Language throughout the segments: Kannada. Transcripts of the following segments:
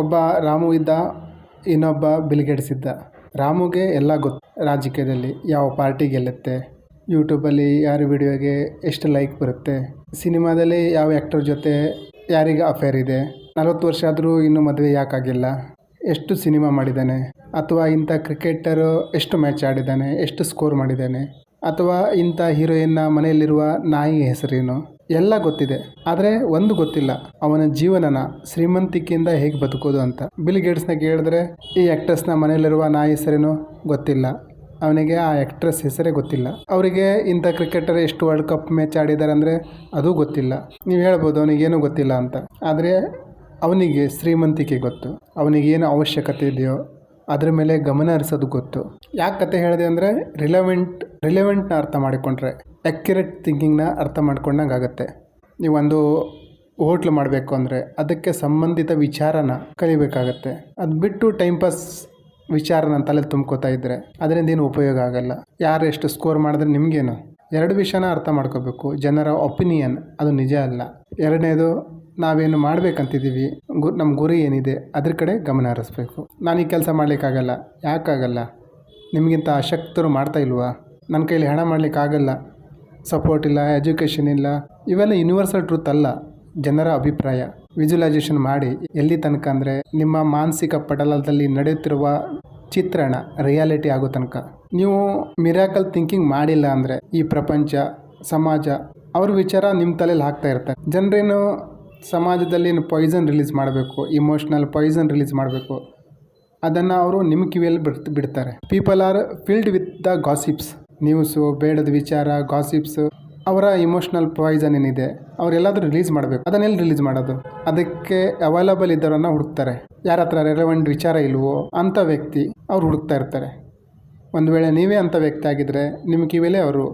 ಒಬ್ಬ ರಾಮು ಇದ್ದ, ಇನ್ನೊಬ್ಬ ಬಿಲ್ಗೇಟ್ಸ್ ಇದ್ದ. ರಾಮುಗೆ ಎಲ್ಲ ಗೊತ್ತು. ರಾಜಕೀಯದಲ್ಲಿ ಯಾವ ಪಾರ್ಟಿ ಗೆಲ್ಲುತ್ತೆ, ಯೂಟ್ಯೂಬಲ್ಲಿ ಯಾರ ವಿಡಿಯೋಗೆ ಎಷ್ಟು ಲೈಕ್ ಬರುತ್ತೆ, ಸಿನಿಮಾದಲ್ಲಿ ಯಾವ ಆ್ಯಕ್ಟರ್ ಜೊತೆ ಯಾರಿಗೆ ಅಫೇರ್ ಇದೆ, ನಲವತ್ತು ವರ್ಷ ಆದರೂ ಇನ್ನೂ ಮದುವೆ ಯಾಕಾಗಿಲ್ಲ ಎಷ್ಟು ಸಿನಿಮಾ ಮಾಡಿದ್ದಾನೆ, ಅಥವಾ ಇಂಥ ಕ್ರಿಕೆಟರು ಎಷ್ಟು ಮ್ಯಾಚ್ ಆಡಿದ್ದಾನೆ, ಎಷ್ಟು ಸ್ಕೋರ್ ಮಾಡಿದ್ದಾನೆ, ಅಥವಾ ಇಂಥ ಹೀರೋಯಿನ್ನ ಮನೆಯಲ್ಲಿರುವ ನಾಯಿ ಹೆಸರೇನು. ಎಲ್ಲ ಗೊತ್ತಿದೆ, ಆದರೆ ಒಂದು ಗೊತ್ತಿಲ್ಲ. ಅವನ ಜೀವನನ ಶ್ರೀಮಂತಿಕೆಯಿಂದ ಹೇಗೆ ಬದುಕೋದು ಅಂತ. ಬಿಲ್ ಗೇಟ್ಸ್ನ ಕೇಳಿದ್ರೆ ಈ ಆ್ಯಕ್ಟ್ರೆಸ್ನ ಮನೆಯಲ್ಲಿರುವ ನಾಯಿ ಹೆಸರೇನು ಗೊತ್ತಿಲ್ಲ. ಅವನಿಗೆ ಆ ಆ್ಯಕ್ಟ್ರೆಸ್ ಹೆಸರೇ ಗೊತ್ತಿಲ್ಲ. ಅವರಿಗೆ ಇಂಥ ಕ್ರಿಕೆಟರ್ ಎಷ್ಟು ವರ್ಲ್ಡ್ ಕಪ್ ಮ್ಯಾಚ್ ಆಡಿದ್ದಾರೆ ಅಂದರೆ ಅದು ಗೊತ್ತಿಲ್ಲ. ನೀವು ಹೇಳ್ಬೋದು, ಅವನಿಗೇನು ಗೊತ್ತಿಲ್ಲ ಅಂತ. ಆದರೆ ಅವನಿಗೆ ಶ್ರೀಮಂತಿಕೆ ಗೊತ್ತು. ಅವನಿಗೇನು ಅವಶ್ಯಕತೆ ಇದೆಯೋ ಅದ್ರ ಮೇಲೆ ಗಮನ ಹರಿಸೋದು ಗೊತ್ತು. ಯಾಕೆ ಕತೆ ಹೇಳಿದೆ ಅಂದರೆ ರಿಲೆವೆಂಟ್ ರಿಲೆವೆಂಟ್ನ ಅರ್ಥ ಮಾಡಿಕೊಂಡ್ರೆ ಅಕ್ಯುರೇಟ್ ಥಿಂಕಿಂಗ್ನ ಅರ್ಥ ಮಾಡ್ಕೊಂಡಂಗೆ ಆಗುತ್ತೆ. ನೀವೊಂದು ಹೋಟ್ಲು ಮಾಡಬೇಕು ಅಂದರೆ ಅದಕ್ಕೆ ಸಂಬಂಧಿತ ವಿಚಾರನ ಕಲಿಬೇಕಾಗತ್ತೆ. ಅದು ಬಿಟ್ಟು ಟೈಮ್ ಪಾಸ್ ವಿಚಾರನ ತಲೆ ತುಂಬ್ಕೋತಾ ಇದ್ದರೆ ಅದರಿಂದ ಏನು ಉಪಯೋಗ ಆಗಲ್ಲ. ಯಾರು ಎಷ್ಟು ಸ್ಕೋರ್ ಮಾಡಿದ್ರೆ ನಿಮಗೇನು? ಎರಡು ವಿಷಯನ ಅರ್ಥ ಮಾಡ್ಕೋಬೇಕು. ಜನರ ಒಪಿನಿಯನ್ ಅದು ನಿಜ ಅಲ್ಲ. ಎರಡನೇದು ನಾವೇನು ಮಾಡಬೇಕಂತಿದ್ದೀವಿ. ಗು ನಮ್ಮ ಗುರಿ ಏನಿದೆ, ಅದ್ರ ಕಡೆ ಗಮನ ಹರಿಸ್ಬೇಕು. ನಾನು ಈ ಕೆಲಸ ಮಾಡಲಿಕ್ಕಾಗಲ್ಲ. ಯಾಕಾಗಲ್ಲ? ನಿಮಗಿಂತ ಅಶಕ್ತರು ಮಾಡ್ತಾ ಇಲ್ವಾ? ನನ್ನ ಕೈಲಿ ಹಣ ಮಾಡಲಿಕ್ಕಾಗಲ್ಲ. ಸಪೋರ್ಟ್ ಇಲ್ಲ ಎಜುಕೇಷನ್ ಇಲ್ಲ. ಇವೆಲ್ಲ ಯೂನಿವರ್ಸಲ್ ಟ್ರೂತ್ ಅಲ್ಲ. ಜನರ ಅಭಿಪ್ರಾಯ. ವಿಜುವಲೈಸೇಷನ್ ಮಾಡಿ ಎಲ್ಲಿ ತನಕ ಅಂದರೆ ನಿಮ್ಮ ಮಾನಸಿಕ ಪಟಲದಲ್ಲಿ ನಡೆಯುತ್ತಿರುವ ಚಿತ್ರಣ ರಿಯಾಲಿಟಿ ಆಗೋ ತನಕ. ನೀವು ಮಿರಾಕಲ್ ಥಿಂಕಿಂಗ್ ಮಾಡಿಲ್ಲ ಅಂದರೆ ಈ ಪ್ರಪಂಚ, ಸಮಾಜ, ಅವ್ರ ವಿಚಾರ ನಿಮ್ಮ ತಲೆಯಲ್ಲಿ ಹಾಕ್ತಾ ಇರ್ತಾರೆ ಜನರೇನು ಸಮಾಜದಲ್ಲಿ ಪಾಯ್ಸನ್ ರಿಲೀಸ್ ಮಾಡಬೇಕು ಇಮೋಷ್ನಲ್ ಪಾಯ್ಸನ್ ರಿಲೀಸ್ ಮಾಡಬೇಕು, ಅದನ್ನು ಅವರು ನಿಮ್ಮ ಕಿವಿಯಲ್ಲಿ ಬಿಡ್ತು, ಬಿಡ್ತಾರೆ. People are filled with the gossips news ಬೇಡದ ವಿಚಾರ ಗಾಸಿಪ್ಸ್ ಅವರ ಇಮೋಷ್ನಲ್ ಪಾಯ್ಸನ್ ಏನಿದೆ, ಅವರೆಲ್ಲಾದರೂ ರಿಲೀಸ್ ಮಾಡಬೇಕು. ಅದನ್ನೆಲ್ಲಿ ರಿಲೀಸ್ ಮಾಡೋದು? ಅದಕ್ಕೆ ಅವೈಲಬಲ್ ಇದ್ದವರನ್ನು ಹುಡುಕ್ತಾರೆ. ಯಾರ ಹತ್ರ ರೆಲೆವೆಂಟ್ ವಿಚಾರ ಇಲ್ವೋ ಅಂಥ ವ್ಯಕ್ತಿ ಅವ್ರು ಹುಡುಕ್ತಾ ಇರ್ತಾರೆ. ಒಂದು ವೇಳೆ ನೀವೇ ಅಂಥ ವ್ಯಕ್ತಿ ಆಗಿದ್ದರೆ ನಿಮ್ಮ ಕಿವಿಯಲ್ಲೇ ಅವರು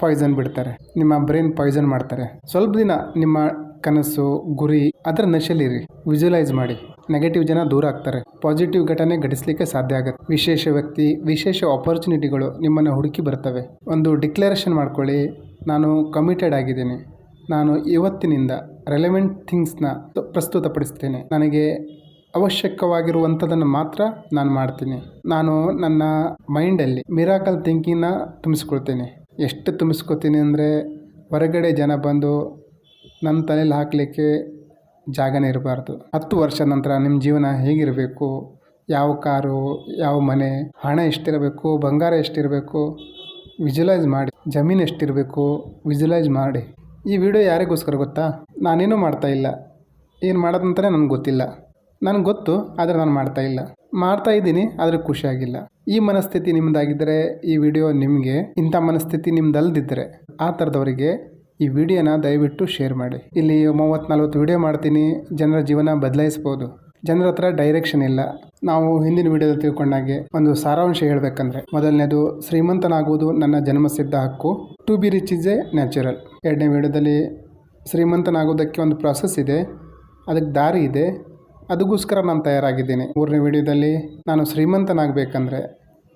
ಪಾಯ್ಸನ್ ಬಿಡ್ತಾರೆ. ನಿಮ್ಮ ಬ್ರೈನ್ ಪಾಯ್ಸನ್ ಮಾಡ್ತಾರೆ. ಸ್ವಲ್ಪ ದಿನ ನಿಮ್ಮ ಕನಸು, ಗುರಿ ಅದರ ನಶಲಿರಿ ವಿಜುವಲೈಸ್ ಮಾಡಿ. ನೆಗೆಟಿವ್ ಜನ ದೂರ ಆಗ್ತಾರೆ. ಪಾಸಿಟಿವ್ ಘಟನೆ ಘಟಿಸಲಿಕ್ಕೆ ಸಾಧ್ಯ ಆಗುತ್ತೆ. ವಿಶೇಷ ವ್ಯಕ್ತಿ, ವಿಶೇಷ ಆಪರ್ಚುನಿಟಿಗಳು ನಿಮ್ಮನ್ನು ಹುಡುಕಿ ಬರ್ತವೆ. ಒಂದು ಡಿಕ್ಲರೇಷನ್ ಮಾಡ್ಕೊಳ್ಳಿ. ನಾನು ಕಮಿಟೆಡ್ ಆಗಿದ್ದೀನಿ. ನಾನು ಇವತ್ತಿನಿಂದ ರೆಲೆವೆಂಟ್ ಥಿಂಗ್ಸ್ನ ಪ್ರಸ್ತುತಪಡಿಸ್ತೇನೆ. ನನಗೆ ಅವಶ್ಯಕವಾಗಿರುವಂಥದ್ದನ್ನು ಮಾತ್ರ ನಾನು ಮಾಡ್ತೀನಿ. ನಾನು ನನ್ನ ಮೈಂಡಲ್ಲಿ ಮಿರಾಕಲ್ ಥಿಂಕಿಂಗ್ನ ತುಂಬಿಸ್ಕೊಳ್ತೇನೆ. ಎಷ್ಟು ತುಂಬಿಸ್ಕೊತೀನಿ ಅಂದರೆ ಹೊರಗಡೆ ಜನ ಬಂದು ನನ್ನ ತಲೆಯಲ್ಲಿ ಹಾಕಲಿಕ್ಕೆ ಜಾಗನೇ ಇರಬಾರ್ದು. ಹತ್ತು ವರ್ಷ ನಂತರ ನಿಮ್ಮ ಜೀವನ ಹೇಗಿರಬೇಕು? ಯಾವ ಕಾರು, ಯಾವ ಮನೆ, ಹಣ ಎಷ್ಟಿರಬೇಕು, ಬಂಗಾರ ಎಷ್ಟಿರಬೇಕು? ವಿಜುಲೈಸ್ ಮಾಡಿ. ಜಮೀನು ಎಷ್ಟಿರಬೇಕು? ವಿಜುಲೈಸ್ ಮಾಡಿ. ಈ ವಿಡಿಯೋ ಯಾರಿಗೋಸ್ಕರ ಗೊತ್ತಾ? ನಾನೇನೂ ಮಾಡ್ತಾ ಇಲ್ಲ. ಏನು ಮಾಡೋದಂತಲೇ ನನಗೆ ಗೊತ್ತಿಲ್ಲ. ನನಗೆ ಗೊತ್ತು, ಆದರೆ ನಾನು ಮಾಡ್ತಾ ಇಲ್ಲ. ಮಾಡ್ತಾ ಇದ್ದೀನಿ, ಆದರೆ ಖುಷಿಯಾಗಿಲ್ಲ. ಈ ಮನಸ್ಥಿತಿ ನಿಮ್ಮದಾಗಿದ್ದರೆ ಈ ವಿಡಿಯೋ ನಿಮಗೆ, ಇಂಥ ಮನಸ್ಥಿತಿ ನಿಮ್ದಲ್ದಿದ್ದರೆ ಆ ಥರದವರಿಗೆ ಈ ವಿಡಿಯೋನ ದಯವಿಟ್ಟು ಶೇರ್ ಮಾಡಿ. ಇಲ್ಲಿ ಮೂವತ್ತು ನಲ್ವತ್ತು ವಿಡಿಯೋ ಮಾಡ್ತೀನಿ, ಜನರ ಜೀವನ ಬದಲಾಯಿಸ್ಬೋದು. ಜನರ ಹತ್ರ ಡೈರೆಕ್ಷನ್ ಇಲ್ಲ. ನಾವು ಹಿಂದಿನ ವಿಡಿಯೋದಲ್ಲಿ ತಿಳ್ಕೊಂಡಾಗೆ ಒಂದು ಸಾರಾಂಶ ಹೇಳಬೇಕಂದ್ರೆ, ಮೊದಲನೇದು, ಶ್ರೀಮಂತನಾಗುವುದು ನನ್ನ ಜನ್ಮಸಿದ್ಧ ಹಕ್ಕು. To be rich is a natural ಎರಡನೇ ವಿಡಿಯೋದಲ್ಲಿ ಶ್ರೀಮಂತನಾಗೋದಕ್ಕೆ ಒಂದು ಪ್ರಾಸೆಸ್ ಇದೆ, ಅದಕ್ಕೆ ದಾರಿ ಇದೆ, ಅದಕ್ಕೋಸ್ಕರ ನಾನು ತಯಾರಾಗಿದ್ದೀನಿ. ಮೂರನೇ ವಿಡಿಯೋದಲ್ಲಿ, ನಾನು ಶ್ರೀಮಂತನಾಗಬೇಕಂದ್ರೆ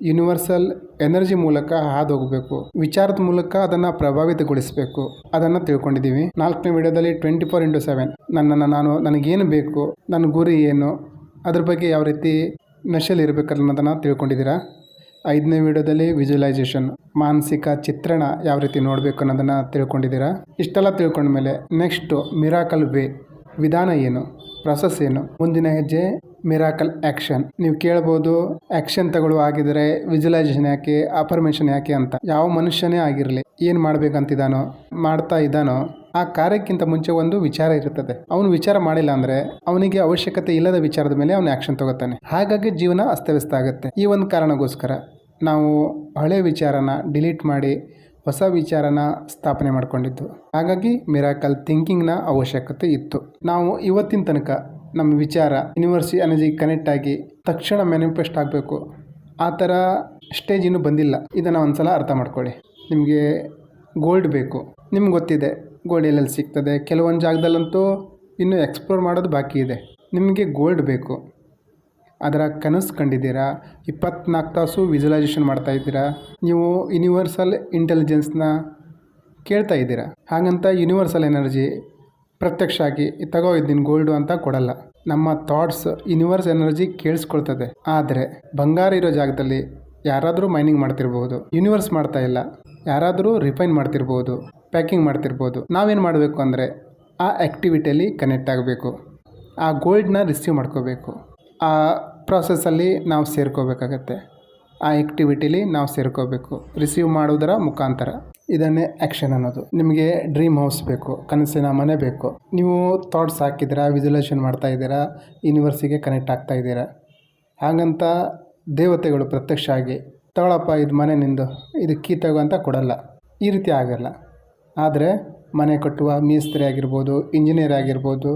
ಯೂನಿವರ್ಸಲ್ ಎನರ್ಜಿ ಮೂಲಕ ಹಾದು ಹೋಗಬೇಕು ವಿಚಾರದ ಮೂಲಕ ಅದನ್ನು ಪ್ರಭಾವಿತಗೊಳಿಸಬೇಕು. ಅದನ್ನು ತಿಳ್ಕೊಂಡಿದ್ದೀವಿ ನಾಲ್ಕನೇ ವಿಡಿಯೋದಲ್ಲಿ ಟ್ವೆಂಟಿ ಫೋರ್ ಇಂಟು ಸೆವೆನ್ ನನ್ನನ್ನು ನಾನು, ನನಗೇನು ಬೇಕು? ನನ್ನ ಗುರಿ ಏನು? ಅದ್ರ ಬಗ್ಗೆ ಯಾವ ರೀತಿ ನಶೆಯಲ್ಲಿ ಇರಬೇಕು ಅನ್ನೋದನ್ನು ತಿಳ್ಕೊಂಡಿದ್ದೀರಾ? ಐದನೇ ವಿಡಿಯೋದಲ್ಲಿ ವಿಜುವಲೈಸೇಷನ್ ಮಾನಸಿಕ ಚಿತ್ರಣ ಯಾವ ರೀತಿ ನೋಡಬೇಕು ಅನ್ನೋದನ್ನು ತಿಳ್ಕೊಂಡಿದ್ದೀರಾ? ಇಷ್ಟೆಲ್ಲ ತಿಳ್ಕೊಂಡ್ಮೇಲೆ ನೆಕ್ಸ್ಟು ಮಿರಾಕಲ್ ವೇ ವಿಧಾನ ಏನು? ಪ್ರೊಸೆಸ್ ಏನು? ಮುಂದಿನ ಹೆಜ್ಜೆ ಮಿರಾಕಲ್ ಆ್ಯಕ್ಷನ್. ನೀವು ಕೇಳ್ಬೋದು, ಆ್ಯಕ್ಷನ್ ತಗೊಳ್ಳುವ ಆಗಿದ್ರೆ ವಿಜುಲೈಸೇಷನ್ ಯಾಕೆ ಅಫರ್ಮೇಷನ್ ಯಾಕೆ ಅಂತ. ಯಾವ ಮನುಷ್ಯನೇ ಆಗಿರಲಿ, ಏನು ಮಾಡ್ಬೇಕಂತಿದ್ದಾನೋ, ಮಾಡ್ತಾ ಇದ್ದಾನೋ, ಆ ಕಾರ್ಯಕ್ಕಿಂತ ಮುಂಚೆ ಒಂದು ವಿಚಾರ ಇರುತ್ತದೆ. ಅವನು ವಿಚಾರ ಮಾಡಿಲ್ಲ ಅಂದ್ರೆ ಅವನಿಗೆ ಅವಶ್ಯಕತೆ ಇಲ್ಲದ ವಿಚಾರದ ಮೇಲೆ ಅವನು ಆ್ಯಕ್ಷನ್ ತಗೋತಾನೆ. ಹಾಗಾಗಿ ಜೀವನ ಅಸ್ತವ್ಯಸ್ತ ಆಗುತ್ತೆ. ಈ ಒಂದು ಕಾರಣಕ್ಕೋಸ್ಕರ ನಾವು ಹಳೆ ವಿಚಾರನ ಡಿಲೀಟ್ ಮಾಡಿ ಹೊಸ ವಿಚಾರನ ಸ್ಥಾಪನೆ ಮಾಡಿಕೊಂಡಿದ್ದು. ಹಾಗಾಗಿ ಮಿರಾಕಲ್ ಥಿಂಕಿಂಗ್ನ ಅವಶ್ಯಕತೆ ಇತ್ತು. ನಾವು ಇವತ್ತಿನ ತನಕ ನಮ್ಮ ವಿಚಾರ ಯೂನಿವರ್ಸಿ ಎನರ್ಜಿ ಕನೆಕ್ಟ್ ಆಗಿ ತಕ್ಷಣ ಮ್ಯಾನಿಫೆಸ್ಟ್ ಆಗಬೇಕು. ಆ ಥರ ಸ್ಟೇಜ್ ಇನ್ನೂ ಬಂದಿಲ್ಲ. ಇದನ್ನು ಒಂದ್ಸಲ ಅರ್ಥ ಮಾಡ್ಕೊಳ್ಳಿ. ನಿಮಗೆ ಗೋಲ್ಡ್ ಬೇಕು. ನಿಮ್ಗೆ ಗೊತ್ತಿದೆ ಗೋಲ್ಡ್ ಎಲ್ಲೆಲ್ಲಿ ಸಿಗ್ತದೆ? ಕೆಲವೊಂದು ಜಾಗದಲ್ಲಂತೂ ಇನ್ನೂ ಎಕ್ಸ್ಪ್ಲೋರ್ ಮಾಡೋದು ಬಾಕಿ ಇದೆ. ನಿಮಗೆ ಗೋಲ್ಡ್ ಬೇಕು. ಅದರ ಕನಸು ಕಂಡಿದ್ದೀರಾ? ಇಪ್ಪತ್ನಾಲ್ಕು ತಾಸು ವಿಜುವಲೈಸೇಷನ್ ಮಾಡ್ತಾ ಇದ್ದೀರಾ? ನೀವು ಯೂನಿವರ್ಸಲ್ ಇಂಟೆಲಿಜೆನ್ಸ್ನ ಕೇಳ್ತಾ ಇದ್ದೀರಾ? ಹಾಗಂತ ಯೂನಿವರ್ಸಲ್ ಎನರ್ಜಿ ಪ್ರತ್ಯಕ್ಷ ಆಗಿ ತಗೋ ಇದ್ದೀನಿ ಗೋಲ್ಡು ಅಂತ ಕೊಡಲ್ಲ. ನಮ್ಮ ಥಾಟ್ಸ್ ಯೂನಿವರ್ಸ್ ಎನರ್ಜಿ ಕೇಳಿಸ್ಕೊಳ್ತದೆ. ಆದರೆ, ಬಂಗಾರ ಇರೋ ಜಾಗದಲ್ಲಿ ಯಾರಾದರೂ ಮೈನಿಂಗ್ ಮಾಡ್ತಿರ್ಬೋದು. ಯೂನಿವರ್ಸ್ ಮಾಡ್ತಾ ಇಲ್ಲ. ಯಾರಾದರೂ ರಿಫೈನ್ ಮಾಡ್ತಿರ್ಬೋದು. ಪ್ಯಾಕಿಂಗ್ ಮಾಡ್ತಿರ್ಬೋದು. ನಾವೇನು ಮಾಡಬೇಕು ಅಂದರೆ, ಆ ಆ್ಯಕ್ಟಿವಿಟಿಯಲ್ಲಿ ಕನೆಕ್ಟ್ ಆಗಬೇಕು. ಆ ಗೋಲ್ಡ್ನ ರಿಸೀವ್ ಮಾಡ್ಕೋಬೇಕು. ಆ ಪ್ರಾಸೆಸ್ಸಲ್ಲಿ ನಾವು ಸೇರ್ಕೋಬೇಕಾಗತ್ತೆ. ಆ ಆ್ಯಕ್ಟಿವಿಟಿಲಿ ನಾವು ಸೇರ್ಕೋಬೇಕು. ರಿಸೀವ್ ಮಾಡೋದರ ಮುಖಾಂತರ. ಇದನ್ನೇ ಆ್ಯಕ್ಷನ್ ಅನ್ನೋದು. ನಿಮಗೆ ಡ್ರೀಮ್ ಹೌಸ್ ಬೇಕು, ಕನಸಿನ ಮನೆ ಬೇಕು. ನೀವು ಥಾಟ್ಸ್ ಹಾಕಿದ್ದೀರಾ ವಿಜುಲೇಷನ್ ಮಾಡ್ತಾ ಇದ್ದೀರಾ ಯೂನಿವರ್ಸಿಗೆ ಕನೆಕ್ಟ್ ಆಗ್ತಾ ಇದ್ದೀರಾ? ಹಾಗಂತ ದೇವತೆಗಳು ಪ್ರತ್ಯಕ್ಷ ಆಗಿ, ತಗೊಳಪ್ಪ, ಇದು ಮನೆ ನಿಂದು, ಇದು ಕೀ ತಗೋ ಅಂತ ಕೊಡಲ್ಲ. ಈ ರೀತಿ ಆಗಲ್ಲ. ಆದರೆ ಮನೆ ಕಟ್ಟುವ ಮೇಸ್ತ್ರಿ ಆಗಿರ್ಬೋದು ಇಂಜಿನಿಯರ್ ಆಗಿರ್ಬೋದು,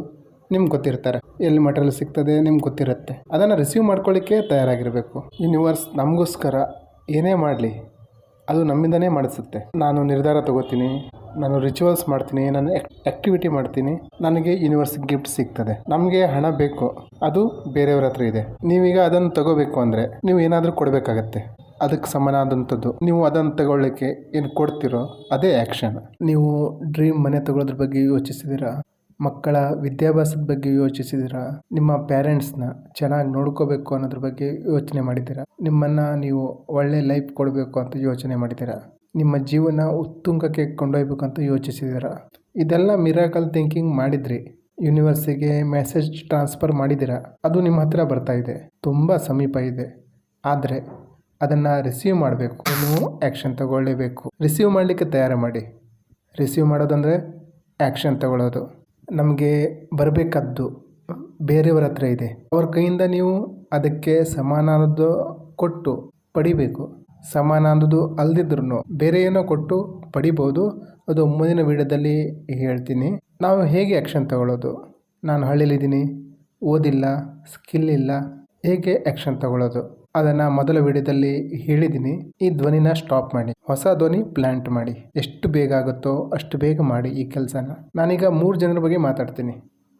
ನಿಮ್ಗೆ ಗೊತ್ತಿರ್ತಾರೆ. ಎಲ್ಲಿ ಮಟೀರಿಯಲ್ ಸಿಗ್ತದೆ ನಿಮ್ಗೆ ಗೊತ್ತಿರುತ್ತೆ. ಅದನ್ನು ರಿಸೀವ್ ಮಾಡ್ಕೊಳ್ಳಿಕ್ಕೆ ತಯಾರಾಗಿರಬೇಕು. ಯೂನಿವರ್ಸ್ ನಮಗೋಸ್ಕರ ಏನೇ ಮಾಡಲಿ ಅದು ನಮ್ಮಿಂದನೇ ಮಾಡಿಸುತ್ತೆ. ನಾನು ನಿರ್ಧಾರ ತಗೋತೀನಿ, ನಾನು ರಿಚುವಲ್ಸ್ ಮಾಡ್ತೀನಿ, ನಾನು ಆ್ಯಕ್ಟಿವಿಟಿ ಮಾಡ್ತೀನಿ, ನನಗೆ ಯೂನಿವರ್ಸ್ ಗಿಫ್ಟ್ ಸಿಗ್ತದೆ. ನಮಗೆ ಹಣ ಬೇಕು, ಅದು ಬೇರೆಯವ್ರ ಹತ್ರ ಇದೆ. ನೀವೀಗ ಅದನ್ನು ತಗೋಬೇಕು ಅಂದರೆ ನೀವು ಏನಾದರೂ ಕೊಡಬೇಕಾಗತ್ತೆ. ಅದಕ್ಕೆ ಸಮನಾದಂಥದ್ದು. ನೀವು ಅದನ್ನು ತಗೊಳ್ಳಿಕ್ಕೆ ಏನು ಕೊಡ್ತೀರೋ ಅದೇ ಆ್ಯಕ್ಷನ್ ನೀವು ಡ್ರೀಮ್ ಮನೆ ತಗೊಳ್ಳೋದ್ರ ಬಗ್ಗೆ ಯೋಚಿಸಿದ್ದೀರಾ? ಮಕ್ಕಳ ವಿದ್ಯಾಭ್ಯಾಸದ ಬಗ್ಗೆ ಯೋಚಿಸಿದಿರಾ? ನಿಮ್ಮ ಪೇರೆಂಟ್ಸ್ನ ಚೆನ್ನಾಗಿ ನೋಡ್ಕೋಬೇಕು ಅನ್ನೋದ್ರ ಬಗ್ಗೆ ಯೋಚನೆ ಮಾಡಿದ್ದೀರಾ? ನಿಮ್ಮನ್ನು ನೀವು ಒಳ್ಳೆ ಲೈಫ್ ಕೊಡಬೇಕು ಅಂತ ಯೋಚನೆ ಮಾಡಿದ್ದೀರಾ? ನಿಮ್ಮ ಜೀವನ ಉತ್ತುಂಗಕ್ಕೆ ಕೊಂಡೊಯ್ಬೇಕು ಅಂತ ಯೋಚಿಸಿದಿರಾ? ಇದೆಲ್ಲ ಮಿರಾಕಲ್ ಥಿಂಕಿಂಗ್ ಮಾಡಿದ್ರಿ. ಯೂನಿವರ್ಸಿಗೆ ಮೆಸೇಜ್ ಟ್ರಾನ್ಸ್ಫರ್ ಮಾಡಿದ್ದೀರಾ? ಅದು ನಿಮ್ಮ ಹತ್ರ ಬರ್ತಾ ಇದೆ. ತುಂಬ ಸಮೀಪ ಇದೆ. ಆದರೆ ಅದನ್ನು ರಿಸೀವ್ ಮಾಡಬೇಕು. ನೀವು ಆ್ಯಕ್ಷನ್ ತಗೊಳ್ಳೇಬೇಕು. ರಿಸೀವ್ ಮಾಡಲಿಕ್ಕೆ ತಯಾರು ಮಾಡಿ. ರಿಸೀವ್ ಮಾಡೋದಂದರೆ ಆ್ಯಕ್ಷನ್ ತಗೊಳ್ಳೋದು. ನಮಗೆ ಬರಬೇಕಾದ್ದು ಬೇರೆಯವರ ಹತ್ರ ಇದೆ. ಅವ್ರ ಕೈಯಿಂದ ನೀವು ಅದಕ್ಕೆ ಸಮಾನವಾದ ಕೊಟ್ಟು ಪಡಿಬೇಕು. ಸಮಾನವಾದದ್ದು ಅಲ್ದಿದ್ರು ಬೇರೆ ಏನೋ ಕೊಟ್ಟು ಪಡಿಬೋದು. ಅದು ಮುಂದಿನ ವಿಡಿಯೋದಲ್ಲಿ ಹೇಳ್ತೀನಿ. ನಾವು ಹೇಗೆ ಆ್ಯಕ್ಷನ್ ತಗೊಳ್ಳೋದು? ನಾನು ಹಳ್ಳಿಲಿದ್ದೀನಿ ಓದಿಲ್ಲ ಸ್ಕಿಲ್ ಇಲ್ಲ, ಹೇಗೆ ಆ್ಯಕ್ಷನ್ ತಗೊಳ್ಳೋದು? ಅದನ್ನು ಮೊದಲ ವಿಡಿಯೋದಲ್ಲಿ ಹೇಳಿದ್ದೀನಿ ಈ ಧ್ವನಿನ ಸ್ಟಾಪ್ ಮಾಡಿ. ಹೊಸ ಧ್ವನಿ ಪ್ಲ್ಯಾಂಟ್ ಮಾಡಿ. ಎಷ್ಟು ಬೇಗ ಆಗುತ್ತೋ ಅಷ್ಟು ಬೇಗ ಮಾಡಿ ಈ ಕೆಲಸನ. ನಾನೀಗ ಮೂರು ಜನರ ಬಗ್ಗೆ ಮಾತಾಡ್ತೀನಿ.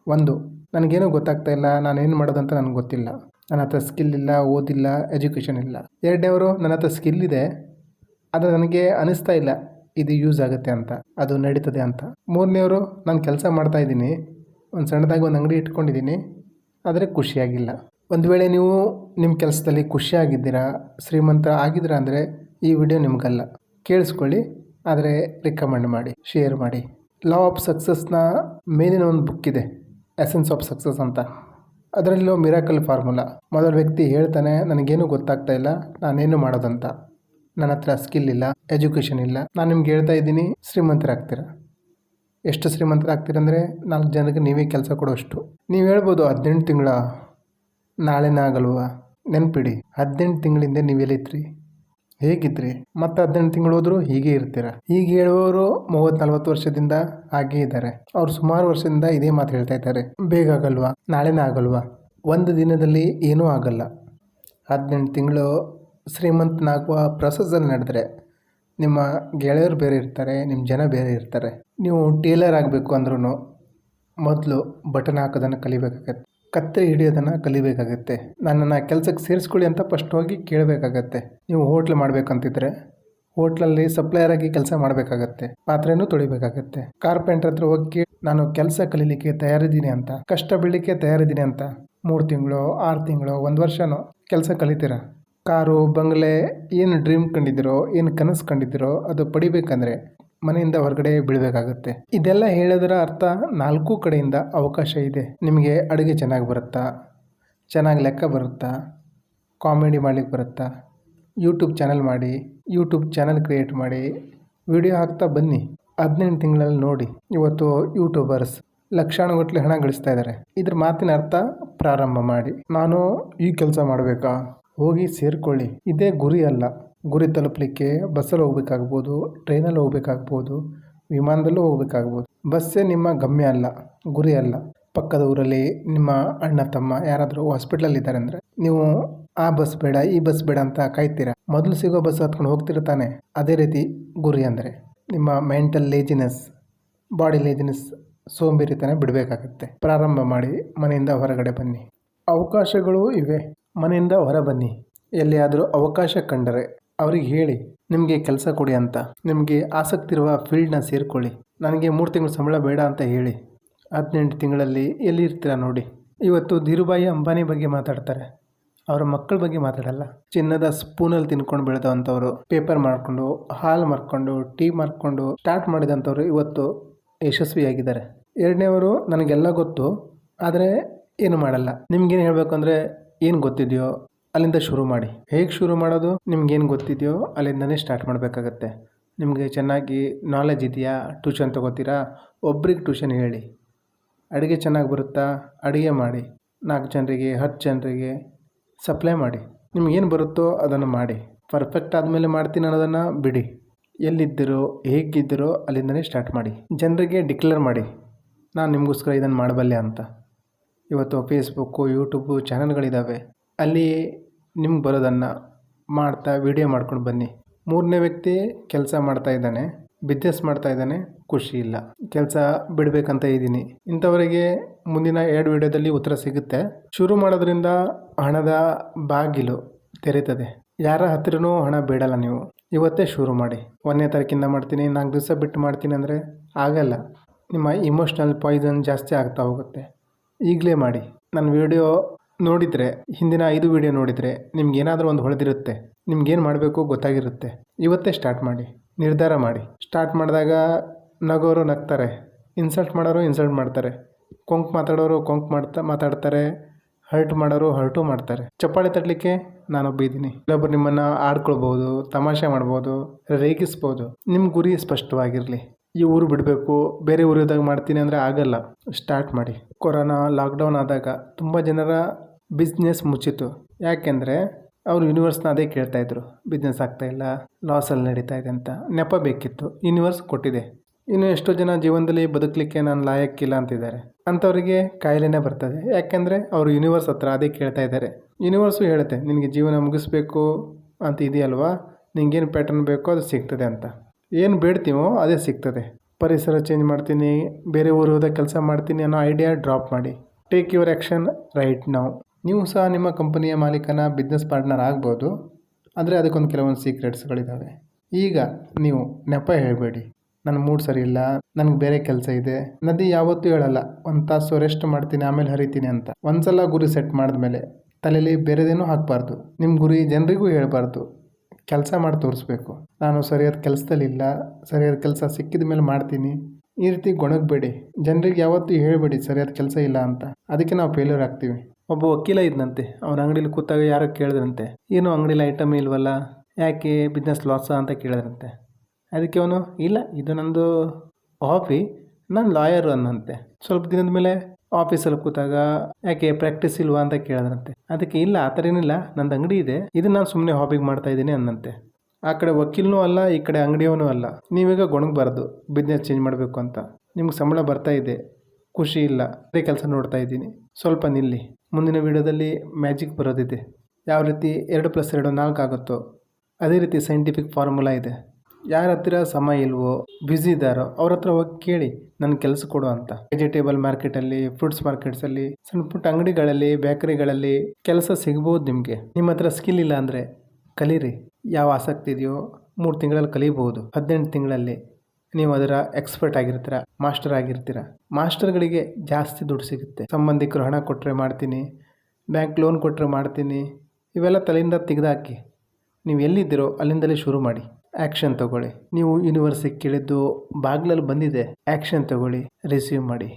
ಒಂದು, ನನಗೇನೂ ಗೊತ್ತಾಗ್ತಾ ಇಲ್ಲ. ನಾನೇನು ಮಾಡೋದಂತ ನನಗೆ ಗೊತ್ತಿಲ್ಲ. ನನ್ನ ಹತ್ರ ಸ್ಕಿಲ್ ಇಲ್ಲ, ಓದಿಲ್ಲ ಎಜುಕೇಷನ್ ಇಲ್ಲ. ಎರಡನೇವರು ನನ್ನ ಹತ್ರ ಸ್ಕಿಲ್ ಇದೆ. ಆದರೆ ನನಗೆ ಅನಿಸ್ತಾ ಇಲ್ಲ. ಇದು ಯೂಸ್ ಆಗುತ್ತೆ ಅಂತ. ಅದು ನಡೀತದೆ ಅಂತ. ಮೂರನೇವರು ನಾನು ಕೆಲಸ ಮಾಡ್ತಾ ಇದ್ದೀನಿ. ಒಂದು ಸಣ್ಣದಾಗಿ ಒಂದು ಅಂಗಡಿ ಇಟ್ಕೊಂಡಿದ್ದೀನಿ. ಆದರೆ ಖುಷಿಯಾಗಿಲ್ಲ. ಒಂದು ವೇಳೆ ನೀವು ನಿಮ್ಮ ಕೆಲಸದಲ್ಲಿ ಖುಷಿಯಾಗಿದ್ದೀರಾ, ಶ್ರೀಮಂತ ಆಗಿದ್ದೀರಾ ಅಂದರೆ ಈ ವಿಡಿಯೋ ನಿಮಗಲ್ಲ. ಕೇಳಿಸ್ಕೊಳ್ಳಿ, ಆದರೆ ರಿಕಮೆಂಡ್ ಮಾಡಿ, ಶೇರ್ ಮಾಡಿ. ಲಾ ಆಫ್ ಸಕ್ಸಸ್ನ ಮೇಲಿನ ಒಂದು ಬುಕ್ ಇದೆ, ಎಸೆನ್ಸ್ ಆಫ್ ಸಕ್ಸಸ್ ಅಂತ. ಅದರಲ್ಲಿರೋ ಮಿರಾಕಲ್ ಫಾರ್ಮುಲಾ. ಮೊದಲ ವ್ಯಕ್ತಿ ಹೇಳ್ತಾನೆ, ನನಗೇನು ಗೊತ್ತಾಗ್ತಾ ಇಲ್ಲ, ನಾನೇನು ಮಾಡೋದಂತ. ನನ್ನ ಹತ್ರ ಸ್ಕಿಲ್ ಇಲ್ಲ, ಎಜುಕೇಷನ್ ಇಲ್ಲ. ನಾನು ನಿಮ್ಗೆ ಹೇಳ್ತಾ ಇದ್ದೀನಿ, ಶ್ರೀಮಂತರಾಗ್ತೀರಾ? ಎಷ್ಟು ಶ್ರೀಮಂತರಾಗ್ತೀರಂದರೆ ನಾಲ್ಕು ಜನಕ್ಕೆ ನೀವೇ ಕೆಲಸ ಕೊಡೋಷ್ಟು. ನೀವು ಹೇಳ್ಬೋದು ಹದಿನೆಂಟು ತಿಂಗಳ ನಾಳೆನ ಆಗಲ್ವ ನೆನ್ಪಿಡಿ, ಹದಿನೆಂಟು ತಿಂಗಳಿಂದ ನೀವೆಲ್ಲಿದ್ರಿ ಹೇಗಿದ್ರಿ ಮತ್ತೆ ಹದಿನೆಂಟು ತಿಂಗಳು ಹೋದ್ರು ಹೀಗೆ ಇರ್ತೀರ? ಈಗ ಹೇಳುವವರು ಮೂವತ್ತು ನಲ್ವತ್ತು ವರ್ಷದಿಂದ ಹಾಗೆ ಇದ್ದಾರೆ. ಅವ್ರು ಸುಮಾರು ವರ್ಷದಿಂದ ಇದೇ ಮಾತು ಹೇಳ್ತಾ ಇದ್ದಾರೆ. ಬೇಗ ಆಗಲ್ವಾ? ನಾಳೆನೇ ಆಗಲ್ವಾ ಒಂದು ದಿನದಲ್ಲಿ ಏನೂ ಆಗಲ್ಲ. ಹದಿನೆಂಟು ತಿಂಗಳು ಶ್ರೀಮಂತನಾಗುವ ಪ್ರೊಸೆಸಲ್ಲಿ ನಡೆದ್ರೆ ನಿಮ್ಮ ಗೆಳೆಯರು ಬೇರೆ ಇರ್ತಾರೆ, ನಿಮ್ಮ ಜನ ಬೇರೆ ಇರ್ತಾರೆ. ನೀವು ಟೇಲರ್ ಆಗಬೇಕು ಅಂದ್ರೂ ಮೊದಲು ಬಟನ್ ಹಾಕೋದನ್ನು ಕಲಿಬೇಕಾಗತ್ತೆ. ಕತ್ತರಿ ಹಿಡಿಯೋದನ್ನು ಕಲಿಬೇಕಾಗತ್ತೆ. ನನ್ನನ್ನು ಕೆಲಸಕ್ಕೆ ಸೇರಿಸ್ಕೊಳ್ಳಿ ಅಂತ ಫಸ್ಟ್ ಹೋಗಿ ಕೇಳಬೇಕಾಗತ್ತೆ. ನೀವು ಹೋಟ್ಲ್ ಮಾಡಬೇಕಂತಿದ್ರೆ ಹೋಟ್ಲಲ್ಲಿ ಸಪ್ಲೈಯರ್ ಆಗಿ ಕೆಲಸ ಮಾಡಬೇಕಾಗತ್ತೆ. ಪಾತ್ರೆನೂ ತೊಳಿಬೇಕಾಗತ್ತೆ. ಕಾರ್ಪೆಂಟ್ರ್ ಹತ್ರ ಹೋಗಿ ನಾನು ಕೆಲಸ ಕಲೀಲಿಕ್ಕೆ ತಯಾರಿದ್ದೀನಿ ಅಂತ, ಕಷ್ಟ ಬೀಳಲಿಕ್ಕೆ ತಯಾರಿದ್ದೀನಿ ಅಂತ, ಮೂರು ತಿಂಗಳು, ಆರು ತಿಂಗಳು, ಒಂದು ವರ್ಷನೋ ಕೆಲಸ ಕಲಿತೀರ? ಕಾರು, ಬಂಗ್ಲೆ, ಏನು ಡ್ರೀಮ್ ಕಂಡಿದ್ದೀರೋ, ಏನು ಕನಸು ಕಂಡಿದ್ದೀರೋ, ಅದು ಪಡಿಬೇಕಂದ್ರೆ ಮನೆಯಿಂದ ಹೊರಗಡೆ ಬಿಡಬೇಕಾಗುತ್ತೆ ಇದೆಲ್ಲ ಹೇಳೋದರ ಅರ್ಥ ನಾಲ್ಕು ಕಡೆಯಿಂದ ಅವಕಾಶ ಇದೆ. ನಿಮಗೆ ಅಡುಗೆ ಚೆನ್ನಾಗಿ ಬರುತ್ತಾ? ಚೆನ್ನಾಗಿ ಲೆಕ್ಕ ಬರುತ್ತಾ? ಕಾಮಿಡಿ ಮಾಡ್ಲಿಕ್ಕೆ ಬರುತ್ತಾ? ಯೂಟ್ಯೂಬ್ ಚಾನಲ್ ಮಾಡಿ, ಯೂಟ್ಯೂಬ್ ಚಾನಲ್ ಕ್ರಿಯೇಟ್ ಮಾಡಿ, ವಿಡಿಯೋ ಹಾಕ್ತಾ ಬನ್ನಿ. ಹದಿನೆಂಟು ತಿಂಗಳಲ್ಲಿ ನೋಡಿ. ಇವತ್ತು ಯೂಟ್ಯೂಬರ್ಸ್ ಲಕ್ಷಾನುಗಟ್ಟಲೆ ಹಣ ಗಳಿಸ್ತಾ ಇದ್ದಾರೆ ಇದ್ರ ಮಾತಿನ ಅರ್ಥ ಪ್ರಾರಂಭ ಮಾಡಿ. ನಾನು ಈ ಕೆಲಸ ಮಾಡಬೇಕಾ? ಹೋಗಿ ಸೇರಿಕೊಳ್ಳಿ. ಇದೇ ಗುರಿ ಅಲ್ಲ. ಗುರಿ ತಲುಪಲಿಕ್ಕೆ ಬಸ್ಸಲ್ಲಿ ಹೋಗ್ಬೇಕಾಗ್ಬೋದು, ಟ್ರೈನಲ್ಲಿ ಹೋಗ್ಬೇಕಾಗ್ಬೋದು, ವಿಮಾನದಲ್ಲೂ ಹೋಗ್ಬೇಕಾಗ್ಬೋದು. ಬಸ್ಸೇ ನಿಮ್ಮ ಗಮ್ಯ ಅಲ್ಲ, ಗುರಿ ಅಲ್ಲ. ಪಕ್ಕದ ಊರಲ್ಲಿ ನಿಮ್ಮ ಅಣ್ಣ, ತಮ್ಮ ಯಾರಾದರೂ ಹಾಸ್ಪಿಟ್ಲಲ್ಲಿ ಇದ್ದಾರೆ ಅಂದರೆ ನೀವು ಆ ಬಸ್ ಬೇಡ, ಈ ಬಸ್ ಬೇಡ ಅಂತ ಕಾಯ್ತೀರಾ? ಮೊದಲು ಸಿಗೋ ಬಸ್ ಹತ್ಕೊಂಡು ಹೋಗ್ತಿರ್ತಾನೆ ಅದೇ ರೀತಿ ಗುರಿ ಅಂದರೆ ನಿಮ್ಮ ಮೆಂಟಲ್ ಲೇಜಿನೆಸ್ ಬಾಡಿ ಲೇಜಿನೆಸ್ ಸೋಂಬೇರಿತನ ಬಿಡಬೇಕಾಗತ್ತೆ. ಪ್ರಾರಂಭ ಮಾಡಿ, ಮನೆಯಿಂದ ಹೊರಗಡೆ ಬನ್ನಿ. ಅವಕಾಶಗಳು ಇವೆ. ಮನೆಯಿಂದ ಹೊರ ಬನ್ನಿ ಎಲ್ಲಿಯಾದರೂ ಅವಕಾಶ ಕಂಡರೆ ಅವ್ರಿಗೆ ಹೇಳಿ, ನಿಮಗೆ ಕೆಲಸ ಕೊಡಿ ಅಂತ. ನಿಮಗೆ ಆಸಕ್ತಿ ಇರುವ ಫೀಲ್ಡ್ನ ಸೇರಿಕೊಳ್ಳಿ. ನನಗೆ ಮೂರು ತಿಂಗಳು ಸಂಬಳ ಬೇಡ ಅಂತ ಹೇಳಿ. ಹದಿನೆಂಟು ತಿಂಗಳಲ್ಲಿ ಎಲ್ಲಿ ಇರ್ತೀರಾ ನೋಡಿ. ಇವತ್ತು ಧೀರುಬಾಯಿ ಅಂಬಾನಿ ಬಗ್ಗೆ ಮಾತಾಡ್ತಾರೆ. ಅವರ ಮಕ್ಕಳ ಬಗ್ಗೆ ಮಾತಾಡಲ್ಲ. ಚಿನ್ನದ ಸ್ಪೂನಲ್ಲಿ ತಿನ್ಕೊಂಡು ಬೆಳೆದಂಥವ್ರು, ಪೇಪರ್ ಮಾಡಿಕೊಂಡು ಹಾಲು ಮಾರ್ಕೊಂಡು, ಟೀ ಮಾರ್ಕೊಂಡು, ಸ್ಟಾರ್ಟ್ ಮಾಡಿದಂಥವ್ರು ಇವತ್ತು ಯಶಸ್ವಿಯಾಗಿದ್ದಾರೆ. ಎರಡನೇವರು ನನಗೆಲ್ಲ ಗೊತ್ತು, ಆದರೆ ಏನು ಮಾಡಲ್ಲ. ನಿಮ್ಗೇನು ಹೇಳಬೇಕು ಅಂದರೆ, ಏನು ಗೊತ್ತಿದೆಯೋ ಅಲ್ಲಿಂದ ಶುರು ಮಾಡಿ. ಹೇಗೆ ಶುರು ಮಾಡೋದು ನಿಮ್ಗೇನು ಗೊತ್ತಿದೆಯೋ ಅಲ್ಲಿಂದನೇ ಸ್ಟಾರ್ಟ್ ಮಾಡಬೇಕಾಗತ್ತೆ. ನಿಮಗೆ ಚೆನ್ನಾಗಿ ನಾಲೆಜ್ ಇದೆಯಾ? ಟ್ಯೂಷನ್ ತೊಗೋತೀರಾ? ಒಬ್ರಿಗೆ ಟ್ಯೂಷನ್ ಹೇಳಿ. ಅಡುಗೆ ಚೆನ್ನಾಗಿ ಬರುತ್ತಾ? ಅಡುಗೆ ಮಾಡಿ. ನಾಲ್ಕು ಜನರಿಗೆ, ಹತ್ತು ಜನರಿಗೆ ಸಪ್ಲೈ ಮಾಡಿ. ನಿಮ್ಗೇನು ಬರುತ್ತೋ ಅದನ್ನು ಮಾಡಿ. ಪರ್ಫೆಕ್ಟ್ ಆದಮೇಲೆ ಮಾಡ್ತೀನಿ ಅನ್ನೋದನ್ನು ಬಿಡಿ. ಎಲ್ಲಿದ್ದೀರೋ, ಹೇಗಿದ್ದೀರೋ ಅಲ್ಲಿಂದನೇ ಸ್ಟಾರ್ಟ್ ಮಾಡಿ. ಜನರಿಗೆ ಡಿಕ್ಲೇರ್ ಮಾಡಿ. ನಾನು ನಿಮಗೋಸ್ಕರ ಇದನ್ನು ಮಾಡಬಲ್ಲೆ ಅಂತ. ಇವತ್ತು ಫೇಸ್ಬುಕ್ಕು ಯೂಟ್ಯೂಬು ಚಾನಲ್ಗಳಿದ್ದಾವೆ ಅಲ್ಲಿ ನಿಮ್ಗೆ ಬರೋದನ್ನು ಮಾಡ್ತಾ ವಿಡಿಯೋ ಮಾಡ್ಕೊಂಡು ಬನ್ನಿ. ಮೂರನೇ ವ್ಯಕ್ತಿ ಕೆಲಸ ಮಾಡ್ತಾ ಇದ್ದಾನೆ ಬಿಸ್ನೆಸ್ ಮಾಡ್ತಾ ಇದ್ದಾನೆ, ಖುಷಿ ಇಲ್ಲ. ಕೆಲಸ ಬಿಡಬೇಕಂತ ಇದ್ದೀನಿ. ಇಂಥವರಿಗೆ ಮುಂದಿನ ಎರಡು ವಿಡಿಯೋದಲ್ಲಿ ಉತ್ತರ ಸಿಗುತ್ತೆ. ಶುರು ಮಾಡೋದ್ರಿಂದ ಹಣದ ಬಾಗಿಲು ತೆರೀತದೆ. ಯಾರ ಹತ್ರನೂ ಹಣ ಬೇಡಲ್ಲ ನೀವು. ಇವತ್ತೇ ಶುರು ಮಾಡಿ. ಒಂದನೇ ತಾರೀಕಿಂದ ಮಾಡ್ತೀನಿ, ನಾಲ್ಕು ದಿವಸ ಬಿಟ್ಟು ಮಾಡ್ತೀನಿ ಅಂದರೆ ಆಗಲ್ಲ. ನಿಮ್ಮ ಇಮೋಷ್ನಲ್ ಪಾಯ್ಸನ್ ಜಾಸ್ತಿ ಆಗ್ತಾ ಹೋಗುತ್ತೆ. ಈಗಲೇ ಮಾಡಿ. ನನ್ನ ವಿಡಿಯೋ ನೋಡಿದರೆ, ಹಿಂದಿನ ಐದು ವಿಡಿಯೋ ನೋಡಿದರೆ ನಿಮ್ಗೇನಾದರೂ ಒಂದು ಹೊಳೆದಿರುತ್ತೆ ನಿಮ್ಗೇನು ಮಾಡಬೇಕು ಗೊತ್ತಾಗಿರುತ್ತೆ. ಇವತ್ತೇ ಸ್ಟಾರ್ಟ್ ಮಾಡಿ, ನಿರ್ಧಾರ ಮಾಡಿ. ಸ್ಟಾರ್ಟ್ ಮಾಡಿದಾಗ ನಗೋರು ನಗ್ತಾರೆ ಇನ್ಸಲ್ಟ್ ಮಾಡೋರು ಇನ್ಸಲ್ಟ್ ಮಾಡ್ತಾರೆ. ಕೊಂಕ್ ಮಾತಾಡೋರು ಕೊಂಕ್ ಮಾಡ್ತಾ, ಮಾತಾಡ್ತಾರೆ ಹರ್ಟ್ ಮಾಡೋರು ಹರ್ಟು ಮಾಡ್ತಾರೆ. ಚಪ್ಪಾಳೆ ತಟ್ಟಲಿಕ್ಕೆ ನಾನೊಬ್ಬ ಇದ್ದೀನಿ. ಇಲ್ಲೊಬ್ಬರು ನಿಮ್ಮನ್ನು ಆಡ್ಕೊಳ್ಬೋದು, ತಮಾಷೆ ಮಾಡ್ಬೋದು, ರೇಗಿಸ್ಬೋದು. ನಿಮ್ಮ ಗುರಿ ಸ್ಪಷ್ಟವಾಗಿರಲಿ. ಈ ಊರು ಬಿಡಬೇಕು, ಬೇರೆ ಊರಿದಾಗ ಮಾಡ್ತೀನಿ ಅಂದರೆ ಆಗಲ್ಲ. ಸ್ಟಾರ್ಟ್ ಮಾಡಿ. ಕೊರೋನಾ ಲಾಕ್ಡೌನ್ ಆದಾಗ ತುಂಬ ಜನರ ಬಿಸ್ನೆಸ್ ಮುಚ್ಚಿತು ಯಾಕೆಂದರೆ ಅವರು ಯೂನಿವರ್ಸ್ನ ಅದೇ ಕೇಳ್ತಾ ಇದ್ರು. ಬಿಸ್ನೆಸ್ ಆಗ್ತಾಯಿಲ್ಲ ಲಾಸಲ್ಲಿ ನಡೀತಾ ಇದೆ ಅಂತ. ನೆಪ ಬೇಕಿತ್ತು. ಯೂನಿವರ್ಸ್ ಕೊಟ್ಟಿದೆ. ಇನ್ನು ಎಷ್ಟೋ ಜನ ಜೀವನದಲ್ಲಿ ಬದುಕಲಿಕ್ಕೆ ನಾನು ಲಾಯಕ್ಕಿಲ್ಲ ಅಂತಿದ್ದಾರೆ. ಅಂಥವರಿಗೆ ಕಾಯಿಲೆನೇ ಬರ್ತದೆ. ಯಾಕೆಂದರೆ ಅವರು ಯೂನಿವರ್ಸ್ ಹತ್ರ ಅದೇ ಕೇಳ್ತಾ ಇದ್ದಾರೆ. ಯೂನಿವರ್ಸು ಹೇಳುತ್ತೆ, ನಿನಗೆ ಜೀವನ ಮುಗಿಸ್ಬೇಕು ಅಂತ ಇದೆಯಲ್ವಾ? ನಿಂಗೇನು ಪ್ಯಾಟರ್ನ್ ಬೇಕೋ ಅದು ಸಿಗ್ತದೆ ಅಂತ. ಏನು ಬೇಡ್ತೀವೋ ಅದೇ ಸಿಗ್ತದೆ. ಪರಿಸರ ಚೇಂಜ್ ಮಾಡ್ತೀನಿ, ಬೇರೆ ಊರು ಹೋದಾಗ ಕೆಲಸ ಮಾಡ್ತೀನಿ ಅನ್ನೋ ಐಡಿಯಾ ಡ್ರಾಪ್ ಮಾಡಿ. ಟೇಕ್ ಯುವರ್ ಆ್ಯಕ್ಷನ್ ರೈಟ್ ನಾವು ನೀವು ಸಹ ನಿಮ್ಮ ಕಂಪನಿಯ ಮಾಲೀಕನ ಬಿಸ್ನೆಸ್ ಪಾರ್ಟ್ನರ್ ಆಗ್ಬೋದು. ಅಂದರೆ ಅದಕ್ಕೊಂದು ಕೆಲವೊಂದು ಸೀಕ್ರೆಟ್ಸ್ಗಳಿದ್ದಾವೆ ಈಗ ನೀವು ನೆಪ ಹೇಳಬೇಡಿ. ನನ್ನ ಮೂಡ್ ಸರಿ ಇಲ್ಲ, ನನಗೆ ಬೇರೆ ಕೆಲಸ ಇದೆ. ನದಿ ಯಾವತ್ತೂ ಹೇಳಲ್ಲ, ಒಂದು ತಾಸು ರೆಸ್ಟ್ ಮಾಡ್ತೀನಿ, ಆಮೇಲೆ ಹರಿತೀನಿ ಅಂತ. ಒಂದ್ಸಲ ಗುರಿ ಸೆಟ್ ಮಾಡಿದ್ಮೇಲೆ ತಲೆಯಲ್ಲಿ ಬೇರೆದೇನೂ ಹಾಕಬಾರ್ದು. ನಿಮ್ಮ ಗುರಿ ಜನರಿಗೂ ಹೇಳಬಾರ್ದು. ಕೆಲಸ ಮಾಡಿ ತೋರಿಸ್ಬೇಕು. ನಾನು ಸರಿಯಾದ ಕೆಲಸದಲ್ಲಿಲ್ಲ, ಸರಿಯಾದ ಕೆಲಸ ಸಿಕ್ಕಿದ ಮೇಲೆ ಮಾಡ್ತೀನಿ. ಈ ರೀತಿ ಗೊಣಗಬೇಡಿ. ಜನರಿಗೆ ಯಾವತ್ತೂ ಹೇಳಬೇಡಿ ಸರಿಯಾದ ಕೆಲಸ ಇಲ್ಲ ಅಂತ. ಅದಕ್ಕೆ ನಾವು ಫೇಲ್ಯೂರ್ ಆಗ್ತೀವಿ. ಒಬ್ಬ ವಕೀಲ ಇದ್ದಂತೆ ಅವನ ಅಂಗಡಿಲಿ ಕೂತಾಗ ಯಾರೋ ಕೇಳಿದ್ರಂತೆ. ಏನು ಅಂಗಡಿಲಿ ಐಟಮ್ ಇಲ್ವಲ್ಲ? ಯಾಕೆ ಬಿಸ್ನೆಸ್ ಲಾಸ ಅಂತ ಕೇಳಿದ್ರಂತೆ. ಅದಕ್ಕೆ ಅವನು, ಇಲ್ಲ, ಇದು ನಂದು ಹಾಬಿ ನಾನು ಲಾಯರು ಅನ್ನಂತೆ. ಸ್ವಲ್ಪ ದಿನದ ಮೇಲೆ ಆಫೀಸಲ್ಲಿ ಕೂತಾಗ ಯಾಕೆ ಪ್ರಾಕ್ಟೀಸ್ ಇಲ್ವಾ ಅಂತ ಕೇಳಿದ್ರಂತೆ. ಅದಕ್ಕೆ ಇಲ್ಲ, ಆ ಥರ ಏನಿಲ್ಲ, ನಂದು ಅಂಗಡಿ ಇದೆ ಇದು ನಾನು ಸುಮ್ಮನೆ ಹಾಬಿಗೆ ಮಾಡ್ತಾ ಇದ್ದೀನಿ ಅಂದಂತೆ ಆ ಕಡೆ ವಕೀಲನೂ ಅಲ್ಲ, ಈ ಕಡೆ ಅಂಗಡಿಯವನು ಅಲ್ಲ. ನೀವೀಗ ಗೊಣಗಬಾರ್ದು ಬಿಸ್ನೆಸ್ ಚೇಂಜ್ ಮಾಡಬೇಕು ಅಂತ. ನಿಮ್ಗೆ ಸಂಬಳ ಬರ್ತಾ ಇದೆ, ಖುಷಿ ಇಲ್ಲ, ಅದೇ ಕೆಲಸ ನೋಡ್ತಾ ಇದ್ದೀನಿ. ಸ್ವಲ್ಪ ನಿಲ್ಲಿ. ಮುಂದಿನ ವೀಡಿಯೋದಲ್ಲಿ ಮ್ಯಾಜಿಕ್ ಬರೋದಿದೆ. ಯಾವ ರೀತಿ ಎರಡು ಪ್ಲಸ್ ಎರಡು ನಾಲ್ಕು ಆಗುತ್ತೋ, ಅದೇ ರೀತಿ ಸೈಂಟಿಫಿಕ್ ಫಾರ್ಮುಲಾ ಇದೆ. ಯಾರ ಹತ್ತಿರ ಸಮಯ ಇಲ್ವೋ ಬ್ಯುಸಿ ಇದ್ದಾರೋ ಅವ್ರ ಹತ್ರ ಹೋಗಿ ಕೇಳಿ ನನ್ನ ಕೆಲಸ ಕೊಡು ಅಂತ. ವೆಜಿಟೇಬಲ್ ಮಾರ್ಕೆಟಲ್ಲಿ ಫ್ರೂಟ್ಸ್ ಮಾರ್ಕೆಟ್ಸಲ್ಲಿ ಸಣ್ಣ ಪುಟ್ಟ ಅಂಗಡಿಗಳಲ್ಲಿ ಬೇಕರಿಗಳಲ್ಲಿ ಕೆಲಸ ಸಿಗ್ಬೋದು ನಿಮಗೆ. ನಿಮ್ಮ ಹತ್ರ ಸ್ಕಿಲ್ ಇಲ್ಲ ಅಂದರೆ ಕಲೀರಿ. ಯಾವ ಆಸಕ್ತಿ ಇದೆಯೋ, ಮೂರು ತಿಂಗಳಲ್ಲಿ ಕಲಿಬಹುದು. ಹದಿನೆಂಟು ತಿಂಗಳಲ್ಲಿ ನೀವು ಅದರ ಎಕ್ಸ್ಪರ್ಟ್ ಆಗಿರ್ತೀರ ಮಾಸ್ಟರ್ ಆಗಿರ್ತೀರ. ಮಾಸ್ಟರ್ಗಳಿಗೆ ಜಾಸ್ತಿ ದುಡ್ಡು ಸಿಗುತ್ತೆ. ಸಂಬಂಧಿಕರು ಹಣ ಕೊಟ್ಟರೆ ಮಾಡ್ತೀನಿ ಬ್ಯಾಂಕ್ ಲೋನ್ ಕೊಟ್ಟರೆ ಮಾಡ್ತೀನಿ, ಇವೆಲ್ಲ ತಲೆಯಿಂದ ತೆಗೆದಾಕಿ. ನೀವು ಎಲ್ಲಿದ್ದೀರೋ ಅಲ್ಲಿಂದಲೇ ಶುರು ಮಾಡಿ. ಆ್ಯಕ್ಷನ್ ತಗೊಳ್ಳಿ. ನೀವು ಯೂನಿವರ್ಸಿಗೆ ಕೇಳಿದ್ದು ಬಾಗ್ಲಲ್ಲಿ ಬಂದಿದೆ ಆ್ಯಕ್ಷನ್ ತಗೊಳ್ಳಿ ರಿಸೀವ್ ಮಾಡಿ.